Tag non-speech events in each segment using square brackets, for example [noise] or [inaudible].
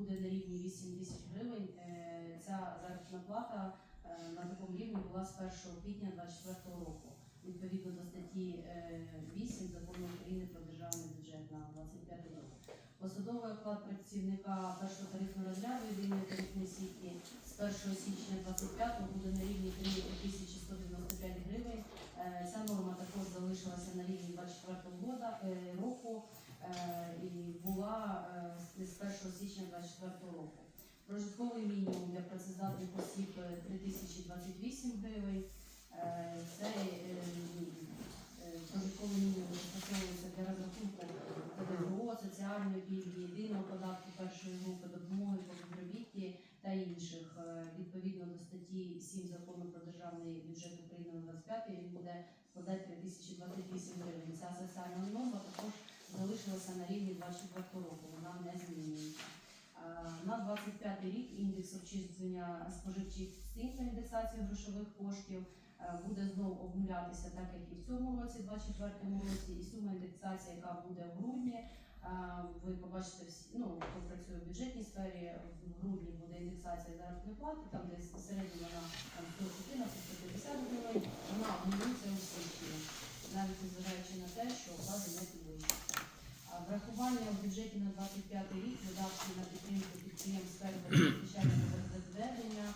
буде на рівні 8 тисяч гривень. Е, Ця заробітна плата е, на такому рівні була з 1 квітня 2024 року. Відповідно до статті е, 8 закону України про державний бюджет на 25 рік. Посадовий оклад працівника першого тарифного розряду єдиної тарифної сітки з 1 січня 25 буде на рівні 3195 гривень. Е, Ця норма також залишилася на рівні 24 е, року е, і була е, з 1 січня 24 року. Прожитковий мінімум для працездатних осіб е, 3028 гривень. Е, Це е, е, прожитковий мінімум застосовується для розрахунку ПДФО, соціальної пільги, єдиного податку першої групи, допомоги по безробітті та інших. Е, Відповідно до статті 7 закону про державний бюджет України на 25 він буде складати 3028 гривень. Ця соціальна норма також залишилася на рівні 24 року, вона не змінюється. Е, На 25 рік індекс обчислення споживчих цін та індексації грошових коштів е, буде знову обнулятися, так як і в цьому році, 24 році, і сума індексації, яка буде в грудні. е, Ви побачите ну хто працює в бюджетній сфері, в грудні буде індексація заробітної плати, там десь середньо вона там 114-150 гривень, вона обнулюється у січні, навіть незважаючи на те, що оклади не Врахування в бюджеті на 25 рік видатки на підтримку підприємств сфери та розведення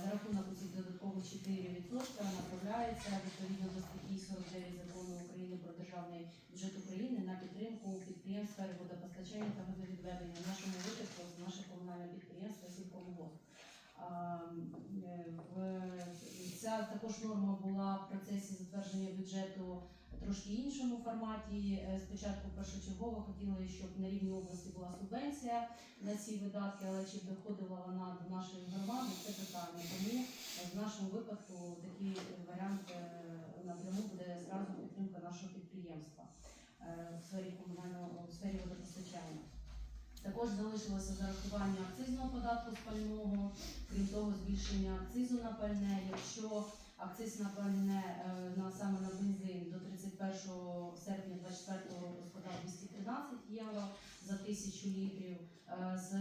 за рахунок цих додаткових 4% направляється відповідно до статті 49 закону України про державний бюджет України на підтримку підприємств сфери водопостачання та водовідведення. В нашому випадку це наше комунальне підприємство Сілкомгос. А, е, в- Ця також норма була в процесі затвердження бюджету трошки іншому форматі. Е, Спочатку першочергово хотіли, щоб на рівні області була субвенція на ці видатки, але чи доходила вона до нашої громади, це питання. Тому е, в нашому випадку такий варіант е, напряму буде зразу підтримка нашого підприємства в сфері комунального в сфері водопостачання. Також залишилося зарахування акцизного податку з пального, крім того, збільшення акцизу на пальне. Якщо акциз на пальне е, на саме на бензин до 31 серпня 2024 року складав 213 євро за тисячу літрів. Е, З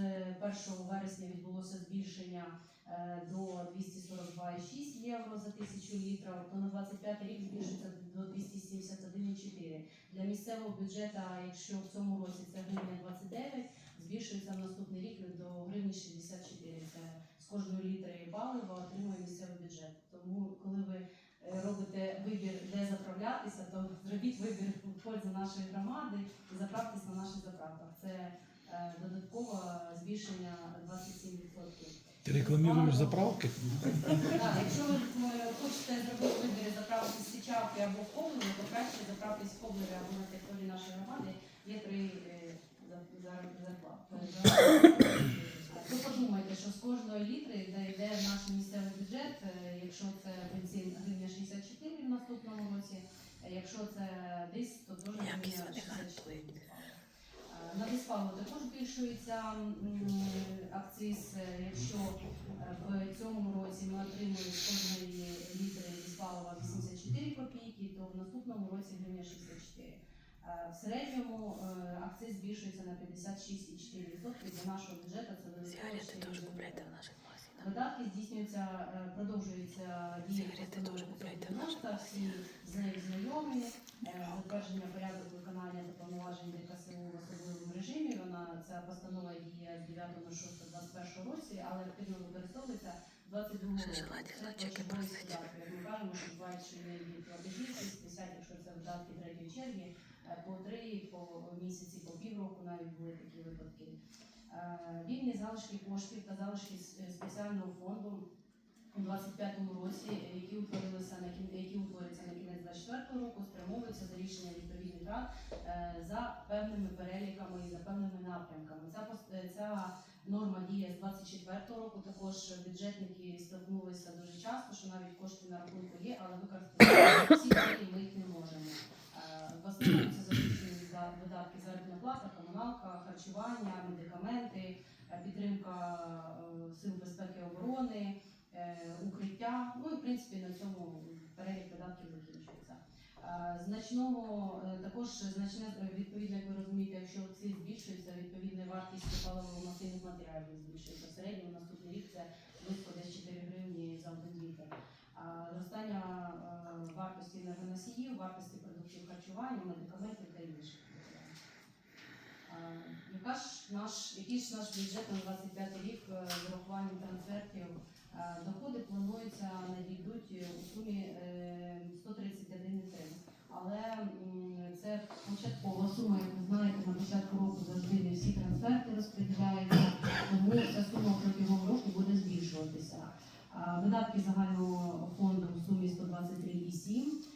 1 вересня відбулося збільшення е, до 242,6 євро за тисячу літрів, то на 25 рік збільшиться до 271,4. Для місцевого бюджету, якщо в цьому році це гривня 29, збільшується в наступний рік до гривні 64. Це з кожної літри палива отримує місцевий бюджет. Тому, коли ви е, робите вибір, де заправлятися, то зробіть вибір в пользу нашої громади і заправтесь на наших заправках. Це е, додаткове збільшення 27%. Ти рекламуєш заправки? Так, якщо ви е, хочете зробити вибір і заправитись в Січавки або в Коблеві, то краще заправитись в Коблеві або на території нашої громади. Є три за- за- зарплати. Ви подумайте, що з кожної літри, де йде наш місцевий бюджет, е, якщо це бензин гривня 64 в наступному році, е, якщо це десь, то гривня 64. Е, На диспалу також збільшується акциз. Е, Якщо в цьому році ми отримуємо з кожної літри диспалова 84 копійки, то в наступному році гривня 64. Е, В середньому е, акциз збільшується на 56,4% для нашого бюджету. Це додатково купляйте в наших магазинах. Видатки здійснюються, е, теж купляйте в 90, всі з нею знайомі. Затвердження порядок виконання та повноважень ДКСУ в особливому режимі. Вона ця постанова діє з 9.06.21 році, але активно використовується 22 року. Ми кажемо, що бувають, що є платежі, 50, якщо це видатки третьої черги, е, по три, по місяці, по півроку навіть були такі випадки. Е, Вільні залишки коштів та залишки е, спеціального фонду у 25-му році, е, які утворилися на кін- які утворюються на кінець 24 року, спрямовуються за рішення відповідних рад е, за певними переліками і за певними напрямками. Ця е, ця норма діє з 24 року. Також бюджетники стикнулися дуже часто, що навіть кошти на рахунку є, але використати всі ми їх не можемо. В основному це залучені вида- видатки заробітна плата, комуналка, харчування, медикаменти, е, підтримка е, сил безпеки і оборони, е, укриття. Ну і в принципі на цьому перелік видатків закінчується. Значного також значне відповідно, як ви розумієте, якщо ці збільшуються, відповідна вартість паливо-мастильних матеріалів збільшується. В середньому наступний рік це близько десь 4 гривні за один літр. Зростання вартості енергоносіїв, вартості продуктів харчування, медикаментів та інших. Яка ж наш, який ж наш бюджет на 25 рік е, з урахуванням трансфертів? Е, Доходи плануються надійдуть у сумі е, 131,3. Але це початкова сума, як ви знаєте, на початку року завжди не всі трансферти розподіляються, тому ця сума протягом року буде збільшуватися. Видатки загального фонду в сумі 123,7, е,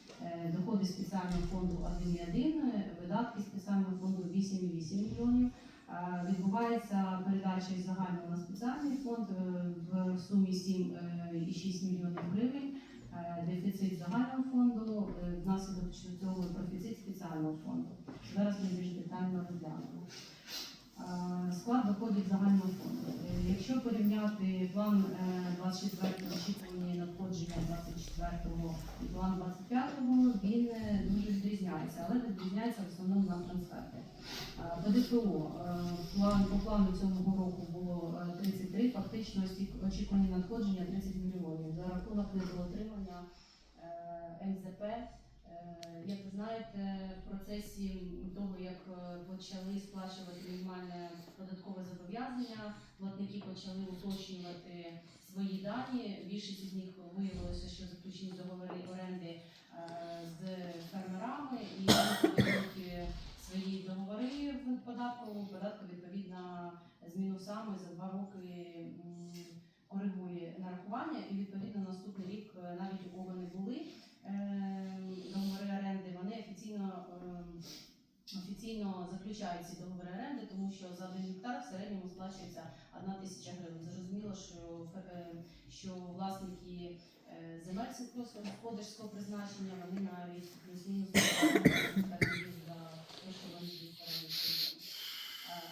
доходи спеціального фонду 1,1, видатки спеціального фонду 8,8 мільйонів. Е, Відбувається передача із загального на спеціальний фонд е, в сумі 7,6 мільйонів гривень. Е, Дефіцит загального фонду е, внаслідок цього профіцит спеціального фонду. Зараз ми більш детально розглянемо. Е, Склад доходів загального фонду. Е, Якщо порівняти план е, 24 очікувані надходження 24-го і план 25-го, він е, дуже відрізняється, але відрізняється в основному на трансферти. Е, По ДПО е, план по плану цього року було е, 33, фактично очікувані надходження 30 мільйонів за рахунок недоотримання е, МЗП. Як ви знаєте, в процесі того, як е, почали сплачувати мінімальне податкове зобов'язання, платники почали уточнювати свої дані. Більшість із них виявилося, що заключені договори оренди е, з фермерами і свої договори в податкову. Податку відповідно з мінусами за два роки коригує нарахування, і відповідно наступний рік, е, навіть у кого не були е, договори оренди, вони офіційно. е, Офіційно заключають ці договори оренди, тому що за один гектар в середньому сплачується одна тисяча гривень. Зрозуміло, що, е, що власники е, земель сільськогосподарського призначення вони навіть плюс-мінус. Е,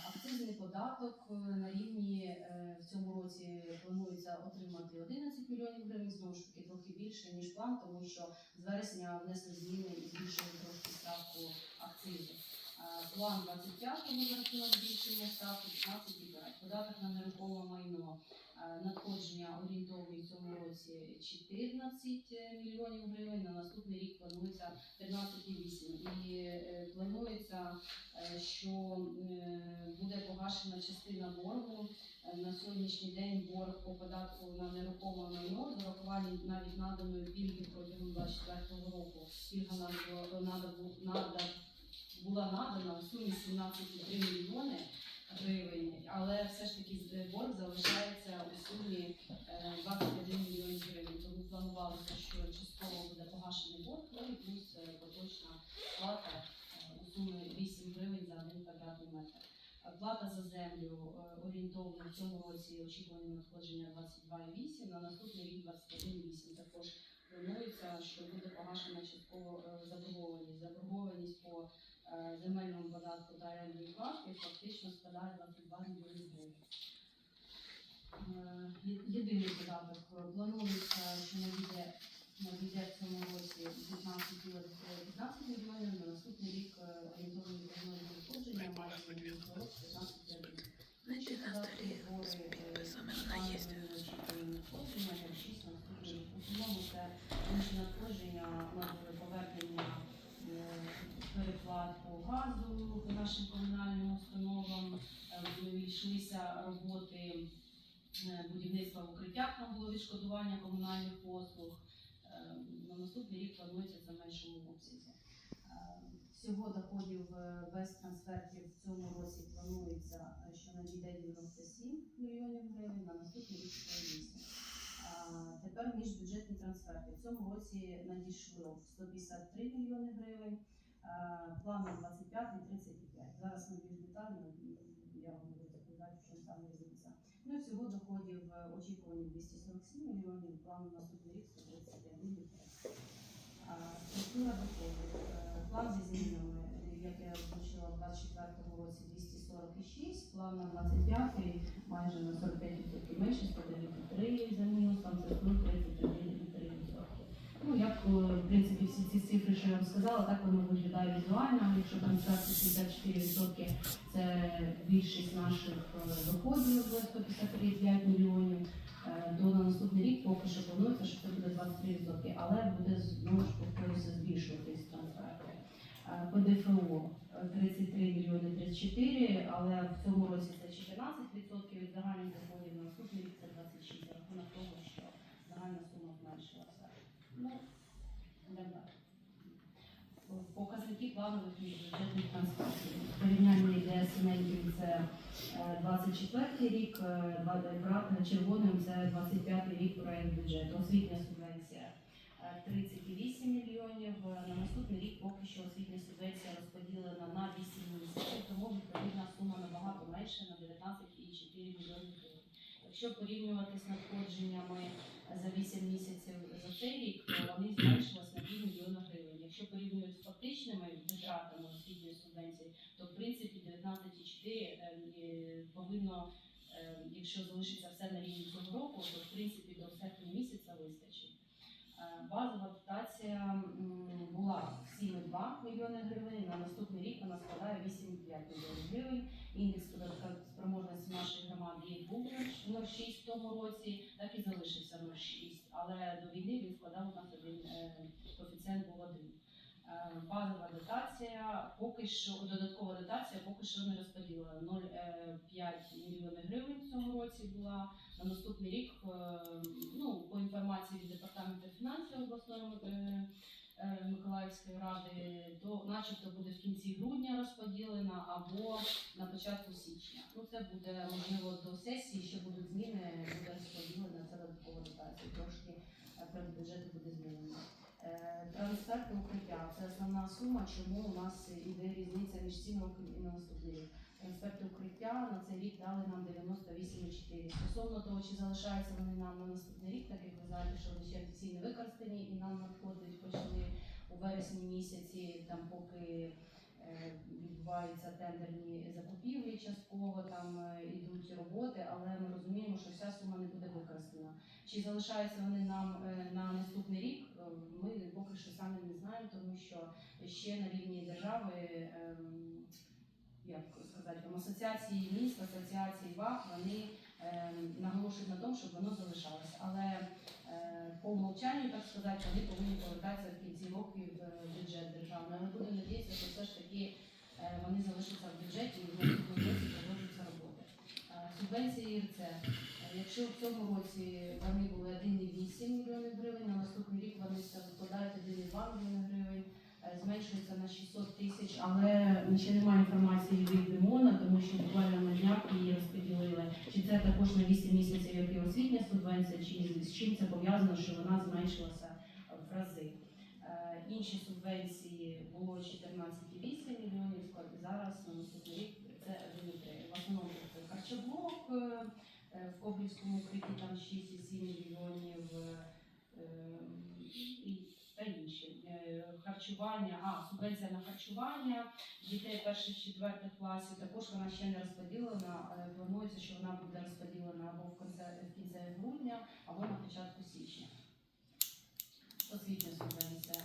Акцизний податок на рівні в цьому році планується отримати 11 мільйонів гривень, знову ж таки трохи більше ніж план, тому що з вересня внесли зміни і збільшили трошки ставку акцизу. Е, План 25-го за рахунок збільшення ставки 15,5. Податок на нерухоме майно е, надходження орієнтовні в цьому році 14 мільйонів гривень. На наступний рік планується 15,8. І е, планується е, що е, буде погашена частина боргу. Е, На сьогоднішній день борг по податку на нерухоме майно з урахуванням навіть наданої пільги протягом 24 року. Пільга нам була, нада, нада, була надана в сумі 17,3 мільйони гривень, але все ж таки борг залишається у сумі е, 21 мільйон гривень. Тому планувалося, що частково буде погашений борг, ну і плюс е, поточна плата е, у сумі 8 гривень за один квадратний метр. Е, Плата за землю е, орієнтовно в цьому році очікувані надходження 22,8, на наступний рік 21,8. Також планується, що буде погашена частково е, заборгованість. Заборгованість по е, земельному податку та орендної плати фактично складає 22 мільйони гривень. Е, Єдиний податок планується, що не буде в цьому році газу по нашим комунальним установам. Е, Йшлися роботи е, будівництва в укриттях, там було відшкодування комунальних послуг. Е, На наступний рік планується це в меншому обсязі. Е, Всього доходів е, без трансфертів в цьому році планується, е, що надійде 97 мільйонів гривень, на наступний рік 48. А, Тепер міжбюджетні трансферти. В цьому році надійшло 153 мільйони гривень, а, план на 25 35. Зараз ми більш детально, я вам буду доповідати, чому там різниця. Ну і всього доходів е, очікувані 247 мільйонів, план на наступний рік 135 мільйонів. А, Структура доходів. Е, План зі змінами, е, як я озвучила в 24 році 246, план на 25 майже на 45% менше, 109,3 за мінусом, це плюс 33,3%. Ну, як, е, в принципі, всі ці цифри, що я вам сказала, так воно виглядає візуально. Якщо трансферти 64% це більшість наших е, доходів 153,5 мільйонів, е, то на наступний рік поки що планується, що це буде 23%, але буде знову ж повторюся збільшуватись трансферти. Е, По ДФО е, 33 мільйони 34, але в цьому році це 14% від загальних доходів, на наступний рік це 26 за рахунок того, що загальна сума зменшилася. Ну, йдемо далі. Показники планових бюджетних трансфертів. Порівняння йде синеньким це е, 24 рік, е, бра- червоним це 25 рік проект бюджету. Освітня субвенція е, 38 мільйонів. Е, На наступний рік поки що освітня субвенція розподілена на 8 місяців, тому відповідна сума набагато менша на 19,4 мільйони гривень. Якщо порівнювати з надходженнями за 8 місяців за цей рік, то вони зменшились на 2 мільйони гривень. Якщо порівнювати з фактичними витратами освітньої субвенції, то в принципі 19,4 е, е, повинно, е, якщо залишиться все на рівні цього року, то в принципі до серпня місяця вистачить. Е, Базова дотація була в 7,2 мільйони гривень. На наступний рік вона складає 8,5 мільйонів. Індекс спроможності нашої громади був 0,6 в тому році, так і залишився 0,6. Але до війни він складав у нас один е, коефіцієнт був один. Е, Базова дотація поки що додаткова дотація поки що не розподілена. 0,5 мільйони гривень в цьому році була. На наступний рік, е, ну по інформації від департаменту фінансів обласної е, е, Миколаївської ради, то начебто буде в кінці грудня розподілена або на початку січня. Ну це буде можливо до сесії, ще будуть зміни, буде розподілена ця додаткова дотація. Трошки е, бюджету буде змінено. Е, Трансферти укриття це основна сума, чому у нас іде різниця між цим роком і на наступний. Трансферти укриття на цей рік дали нам 98,4. Стосовно того, чи залишаються вони нам на наступний рік, так як ви знаєте, що вони ще офіційно використані і нам надходить у вересні місяці, там поки е, відбуваються тендерні закупівлі, частково там е, ідуть роботи, але ми розуміємо, що вся сума не буде використана. Чи залишаються вони нам е, на наступний рік? е, Ми поки що самі не знаємо, тому що ще на рівні держави, ем, як сказати, там асоціації міст, асоціації ВАК, вони ем, наголошують на тому, щоб воно залишалося. Але е, по умовчанню, так сказати, вони повинні повертатися в кінці року в е, бюджет державний. Ми будемо надіятися, що все ж таки е, вони залишаться в бюджеті і в наступному році продовжуються роботи. Е, Субвенції ІРЦ. Е, Якщо в цьому році вони були 1,8 мільйонів гривень, на наступний рік вони складають 1,2 мільйони гривень, е, зменшується на 600 тисяч, але ще немає інформації від ДИМОНа, тому що буквально на днях її розподілили. Чи це також на 8 місяців, як і освітня субвенція, чи з чим це пов'язано, що вона зменшилася в рази. Е, Інші субвенції було 14,8 мільйонів, зараз на наступний рік це 1,3. В основному харчоблок, е, е, в Коблівському укритті там 6,7 мільйонів е, і та інші. Е, Харчування, а субвенція на харчування дітей перших четвертих класів також вона ще не розподілена. Планується, що вона буде розподілена або в кінці, грудня, або на початку січня. Освітня субвенція.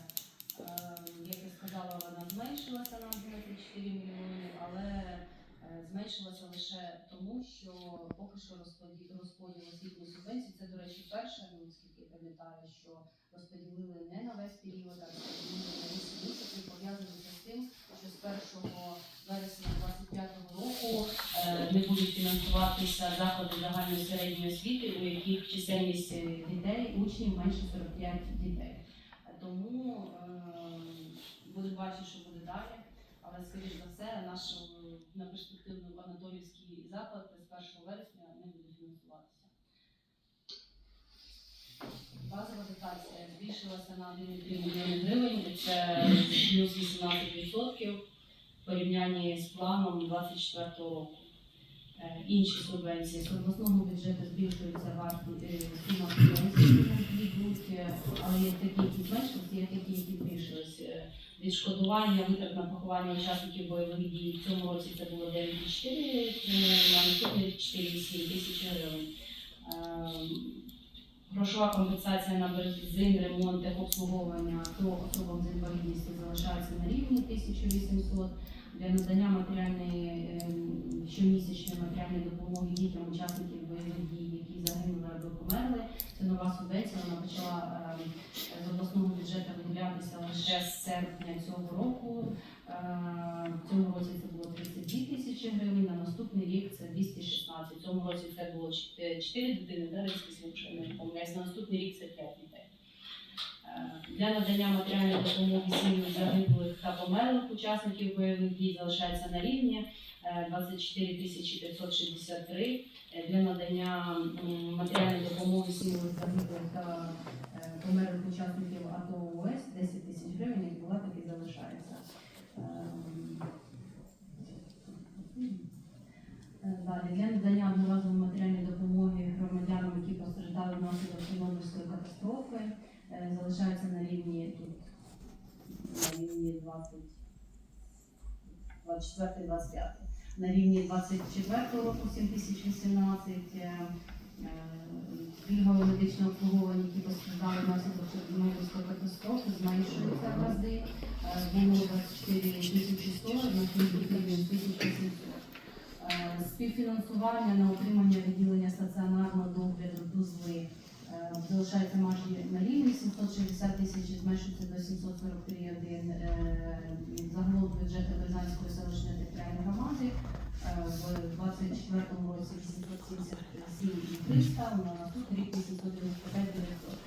Е, Як я сказала, вона зменшилася на 24 мільйони, але е, зменшилася лише тому, що поки що розподіл, розподіл освітньої субвенції, це, до речі, перше, ну, наскільки я пам'ятаю, що розподілили не на весь період, а не будуть фінансуватися заклади загальної середньої освіти, у яких чисельність е, дітей, учнів менше 45 дітей. Е, Тому е, будемо бачити, що буде далі. Але, скоріш за все, наш на перспективну Анатолівський заклад з 1 вересня не буде фінансуватися. Базова дотація збільшилася на 1,3 мільйони гривень, це плюс 18% в порівнянні з планом 24 року. Е, Інші субвенції з обласного бюджету збільшується вартість е, сума е, але є такі, які зменшилися, є такі, які збільшились. Е, Відшкодування витрат на поховання учасників бойових дій в цьому році це було 9,4, е, на наступний рік 4,7 тисячі гривень. Ем, Грошова компенсація на бензин, ремонт, обслуговування особам з інвалідністю залишається на рівні 1800. Для надання матеріальної ем, щомісячної матеріальної допомоги дітям учасників бойових дій, які загинули або померли. Це нова субвенція. Вона почала ем, з обласного бюджету виділятися лише з серпня цього року. Е, В цьому році це було 32 тисячі гривень, на наступний рік це 216. В цьому році це було 4 дитини, да, якщо я не помиляюсь, на наступний рік це 5 дітей. Е, Для надання матеріальної допомоги сім'ям загиблих та померлих учасників бойових дій залишається на рівні е, 24 563. Е, Для надання матеріальної допомоги сім'ям загиблих та е, померлих учасників АТО ОС 10 тисяч гривень, як була, так і залишається. Ем, е, Далі для надання одноразової матеріальної допомоги громадянам, які постраждали внаслідок Чорнобильської катастрофи, е, залишається на рівні тут, на рівні 24-25. На рівні 24 року 7018 е, е, пільгове медичне обслуговування, які постраждали внаслідок Чорнобильської катастрофи, зменшуються в рази. Е, Було 24 тисячі 100, на рівень 1800. Е, Співфінансування на отримання відділення стаціонарного догляду ДУЗЛи е, залишається майже на рівні 760 тисяч, зменшується до 743,1 е, загалом бюджету Березанської селищної територіальної громади. е, В 24 році 877 300, на наступний рік 895 900.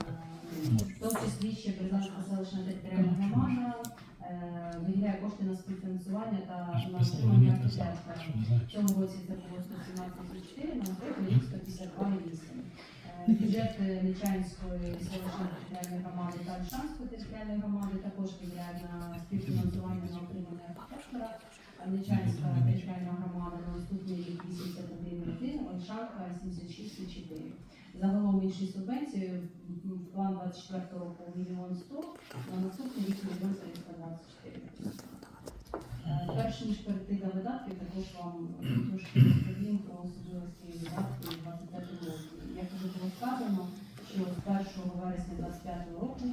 Е, В тому числі ще Березанська селищна територіальна громада виділяє кошти на співфінансування та на отримання архітектора. В цьому році це було 117,4, на наступний рік 152,8. Е, Бюджет Нечаїнської селищної територіальної громади та Ольшанської територіальної громади також виділяють на співфінансування на отримання архітектора. Нечаїнська територіальна громада на наступний рік 81,1, Ольшанка 76,4. Загалом інші субвенції в план 24 року мільйон 100, на наступний рік мільйон 324. Е, Перш ніж перейти до видатків, також вам трошки розповім про особливості видатків у 25 році. Як вже було сказано, що з 1 вересня 25 року е,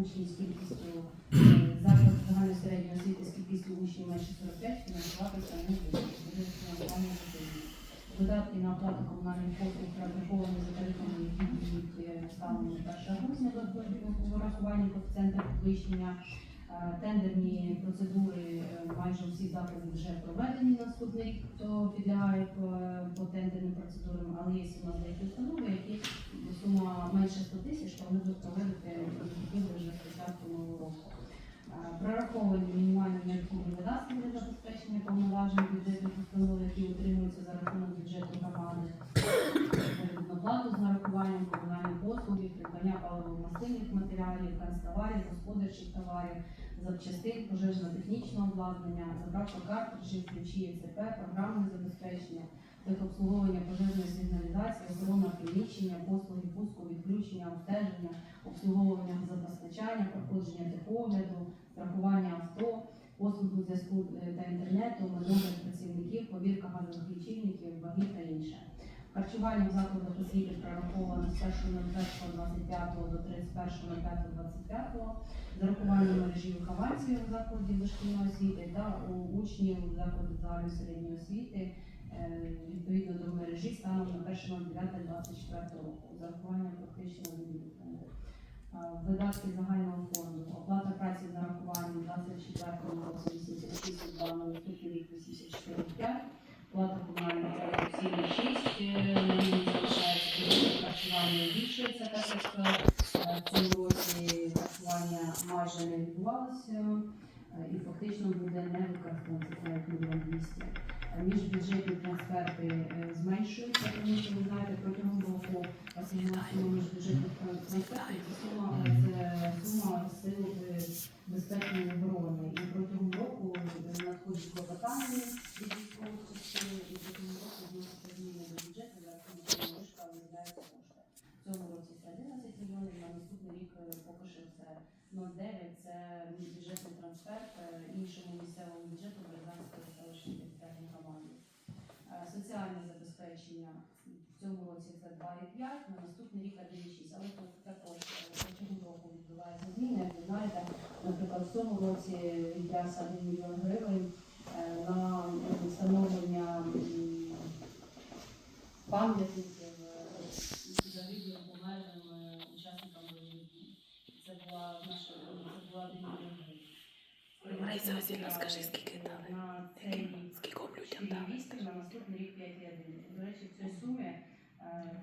учні з кількістю е, заклад загальної середньої освіти з кількістю учнів менше 45 фінансуватися не буде. Фінансування на оплату комунальних послуг прораховані за тарифами, які будуть е, 1 грудня до врахування коефіцієнта підвищення. Е, Тендерні процедури е, майже всі заклади вже проведені наступний рік, хто підлягає по, по тендерним процедурам, але є у нас деякі установи, які сума менше 100 тисяч, то вони будуть проводити вже з початку нового року. Е, Прораховані мінімальні необхідні видатки для забезпечення повноважень бюджетних установ, які утримуються за рахунок бюджету громади, заробітну з нарахуванням комунальні послуги, придбання паливо-мастильних матеріалів, канцтоварів, господарчих товарів, запчастин, пожежно-технічного обладнання, заправка картриджів, ключі ЄЦП, програмне забезпечення, техобслуговування пожежної сигналізації, охорона приміщення, послуги пуску, відключення, обстеження, обслуговування газопостачання, проходження техогляду, страхування авто, послуги зв'язку е, та інтернету, менеджер працівників, повірка газових лічильників, ваги та інше. Харчування в закладах освіти прораховано з 1.01.25 до 31.05.25 з урахуванням мережі вихованців у закладі дошкільної освіти та у учнів закладу загальної середньої освіти е, відповідно до мережі станом на 1.09.24 року з урахуванням фактичного відвідування. Видатки загального фонду. Оплата праці з нарахуванням 24 році 86,2 на наступний рік 84,5. Плата комунальних тарифів 7,6. Ній залишається харчування збільшується, так як е, в цьому році харчування майже не відбувалося е, і фактично буде не використано мільйон 200. Е, Міжбюджетні трансферти е, зменшуються, тому що ви знаєте, протягом року міжбюджетних трансфертів сума, е, сума сил е, і оборони. І протягом року е, надходять клопотання від військових частин, і протягом року вносяться зміни до бюджету, за рахунок цього вишка виділяються кошти. В цьому році це 11 мільйонів, на наступний рік е, поки що це 0,9, це бюджетний трансфер е, іншому місцевому бюджету Березанської селищної територіальної громади. Е, Соціальне забезпечення в цьому році це 2,5, на наступний рік 1,6. Але тут також е, протягом року відбуваються зміни. Як ви знаєте, наприклад, в цьому році віддався 1 мільйон гривень на встановлення пам'ятників е, загиблим померлим е, учасникам бойових дій. Це була наша це була 1 мільйон гривень. Раїса Васильівна, скажи, скільки дали? На скільком людям дали? на наступний рік 5,1. До речі, в цій сумі е,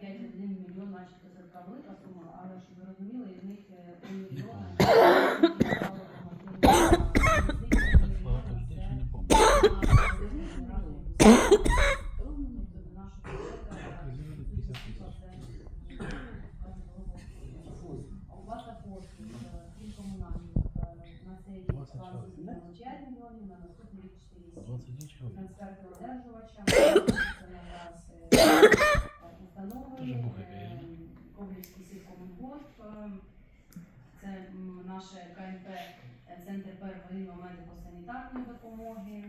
5,1 мільйон, начебто це така велика сума, але щоб ви розуміли, із них е, 3 мільйони Багато людей ще не пам'ятають. Оплата послуг, е, крім комунальних, е, на цей рік 20 25 мільйонів, на наступний рік 4,7. 20 чоловік. Трансферти одержувача, це на нас установи, Ковлівський сількомінфонд, е, це наше КНП, е, Центр первинної медико-санітарної допомоги,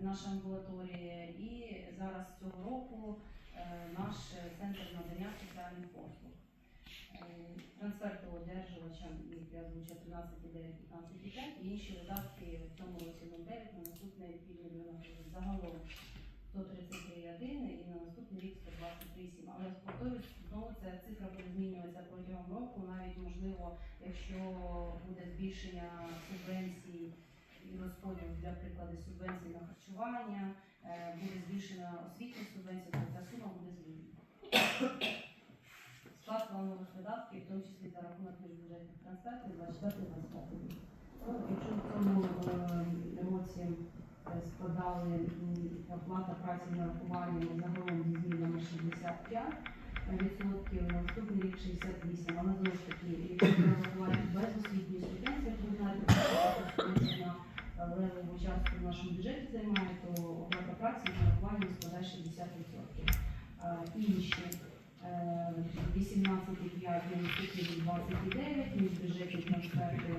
наша амбулаторія, і зараз цього року е, наш е, центр надання соціальних послуг. Е, Трансферти одержувачам, як я озвучила, 13,9, 15,5 і інші видатки в цьому році 0,9, на наступний гривень. Загалом 133,1 і на наступний рік 128. Але повторюсь, знову ця цифра буде змінюватися протягом року, навіть можливо, якщо буде збільшення субвенцій і розподіл, для прикладу, субвенцій на харчування, е, буде збільшена освітня субвенція, то ця сума буде змінена. Склад планових видатків, в тому числі за рахунок міжбюджетних трансфертів, 24-25 рік. Ну, Якщо в цьому е, році е, складали оплата праці на нарахування загалом зі змінами 65 відсотків, на наступний рік 68, але знову ж таки, якщо нарахувати без освітньої субвенції, як ви знаєте, на е, левову частку в нашому бюджеті займає, то оплата праці з нарахуванням складає 60%. Е, Інші е, 18,5 на наступний рік 29, міжбюджетні трансферти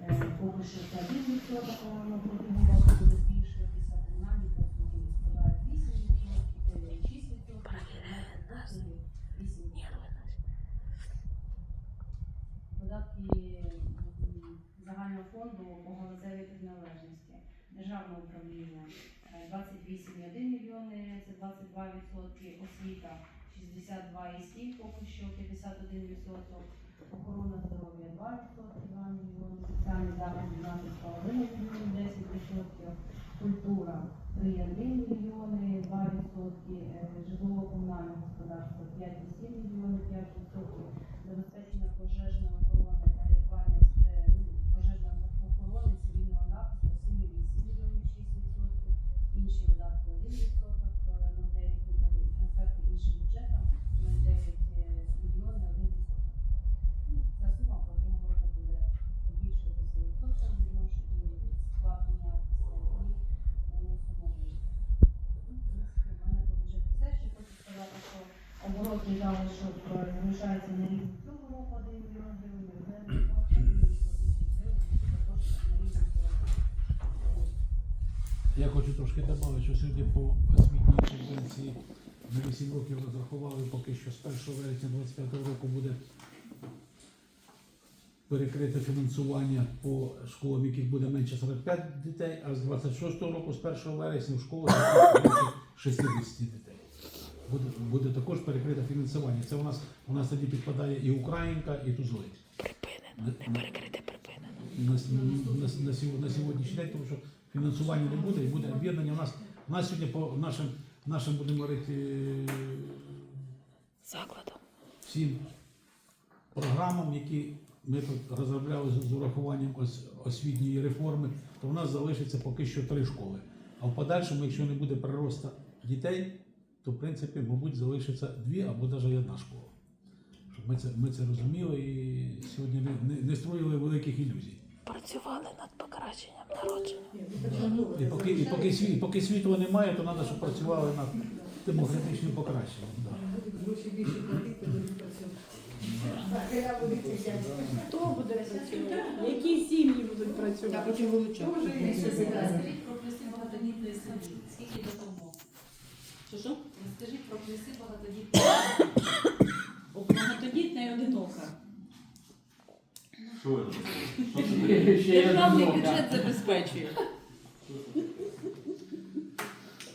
е, поки що це 1%, але воно протягом року буде збільшуватися, комунальні послуги складають 8%, 6%, 8%. Видатки загального фонду по галузевій приналежності. Державне управління е, 28,1 мільйони, це 22 відсотки, освіта 62,7, поки що 51 відсоток, охорона здоров'я. 2 відсотки, 2 мільйони, соціальні заходи 12,5 мільйонів, 10 відсотків, культура 3,1 мільйони, 2 відсотки, е, житлово-комунальне господарство 5,7 мільйонів, 5 оборотний залишок е, залишається на рівні цього року 1 мільйон гривень, резервний фонд 1 мільйон тисяч гривень, також на рівні. Я хочу трошки додати, що сьогодні по освітній субвенції на 8 років розрахували поки що з 1 вересня 2025 року буде перекрите фінансування по школам, яких буде менше 45 дітей, а з 26 року, з 1 вересня в школах більше 60 дітей. Буде, буде також перекрите фінансування. Це у нас у нас тоді підпадає і Українка, і Тузлець. Припинено, не перекрите припинено. на, на, на, на сьогоднішній день, тому що фінансування не буде і буде об'єднання. У нас, у нас сьогодні по нашим, нашим будемо говорити, е, Закладом. всім програмам, які ми тут розробляли з, урахуванням освітньої реформи, то в нас залишиться поки що три школи. А в подальшому, якщо не буде приросту дітей, то в принципі, мабуть, залишиться дві або навіть одна школа. Щоб ми це, ми це розуміли і сьогодні не, не, не строїли великих ілюзій. Працювали над покращенням народження. І поки, і поки, і поки світла немає, то треба, щоб працювали над демократичним покращенням. Працювати. Хто буде працювати? Які сім'ї будуть працювати? Ще Скажіть про. Скільки допомог? Що Скажіть про плюси багатодітних. Багатодітна і одинока. Що це? Державний бюджет забезпечує.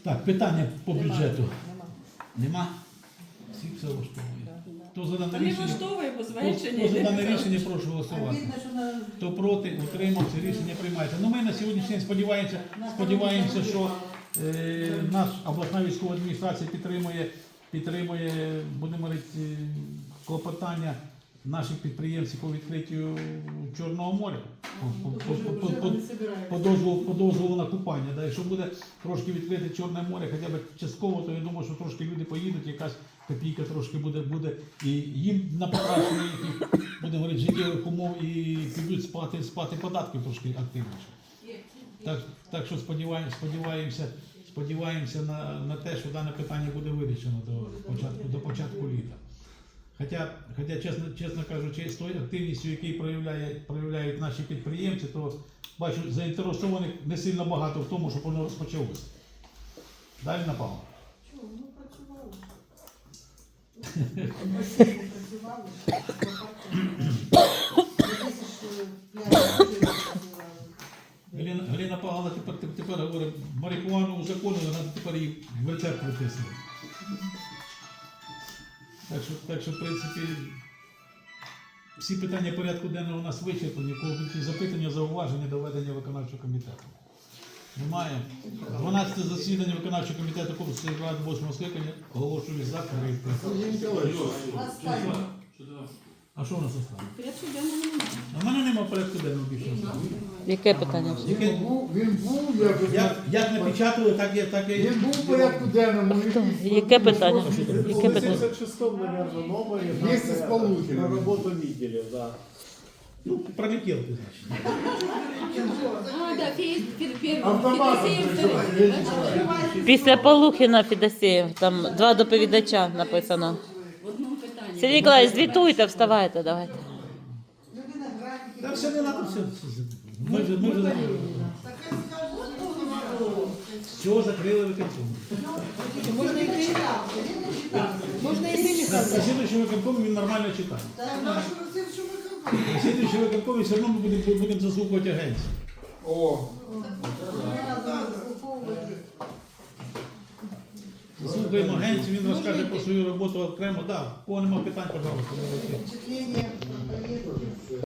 Так, питання по бюджету. Нема? Всі все влаштовує. Хто за дане не рішення? влаштовує, бо Хто за дане рішення, прошу голосувати. Хто проти, утримався, рішення приймається. Ну ми на сьогоднішній день сподіваємося, сподіваємося, що наш обласна військова адміністрація підтримує, підтримує, будемо говорити, е, клопотання наших підприємців по відкриттю Чорного моря. По- по- по- по- по- по дозволу, по дозволу на купання. Да? Якщо буде трошки відкрите Чорне море, хоча б частково, то я думаю, що трошки люди поїдуть, якась копійка трошки буде, буде і їм на покращення будемо говорити, життєвих умов і підуть спати, спати податки трошки активніше. Так, так що сподіваємося, сподіваємося, на, на те, що дане питання буде вирішено до початку, до початку літа. Хоча, хоча чесно, чесно кажучи, з тою активністю, яку проявляє, проявляють наші підприємці, то бачу, заінтересованих не сильно багато в тому, щоб воно розпочалося. Далі напало. Галина, [coughs] [coughs] Галина Павловна тепер, тепер говорить, марихуану узаконили, треба тепер її в рецепт виписувати. Так що, так що, в принципі, всі питання порядку денного у нас вичерпані, кого будуть запитання, зауваження до ведення виконавчого комітету. Немає. 12 засідання виконавчого комітету Курської ради 8 скликання оголошую закритим. А що у нас осталось? Порядку денного немає. У мене немає порядку денного більше. Яке питання? Яке- Він був, він був. Як, як напечатали, так я так я Він був в порядку денному. Яке питання? Яке питання? 86-м, наверное, номере. Вместе с Полухиным. Про работу видели, да. Ну, пролетел ты, значит. А, да, фея, Автоматом прийшов. Після Полухіна Федосеєв, там два доповідача написано. Сергій Ніколаївич, звітуйте, вставайте, давайте. Да все не надо, все. Ми вже, ми вже все закрили виконком. Можна йти. Можна йти. На слідуючому виконкомі він нормально читає. На слідуючому виконкомі все одно ми будемо, будемо агенцію. О, Заслухаємо агенцію, він розкаже про свою роботу окремо. Так, да, кого нема питань, пожалуйста.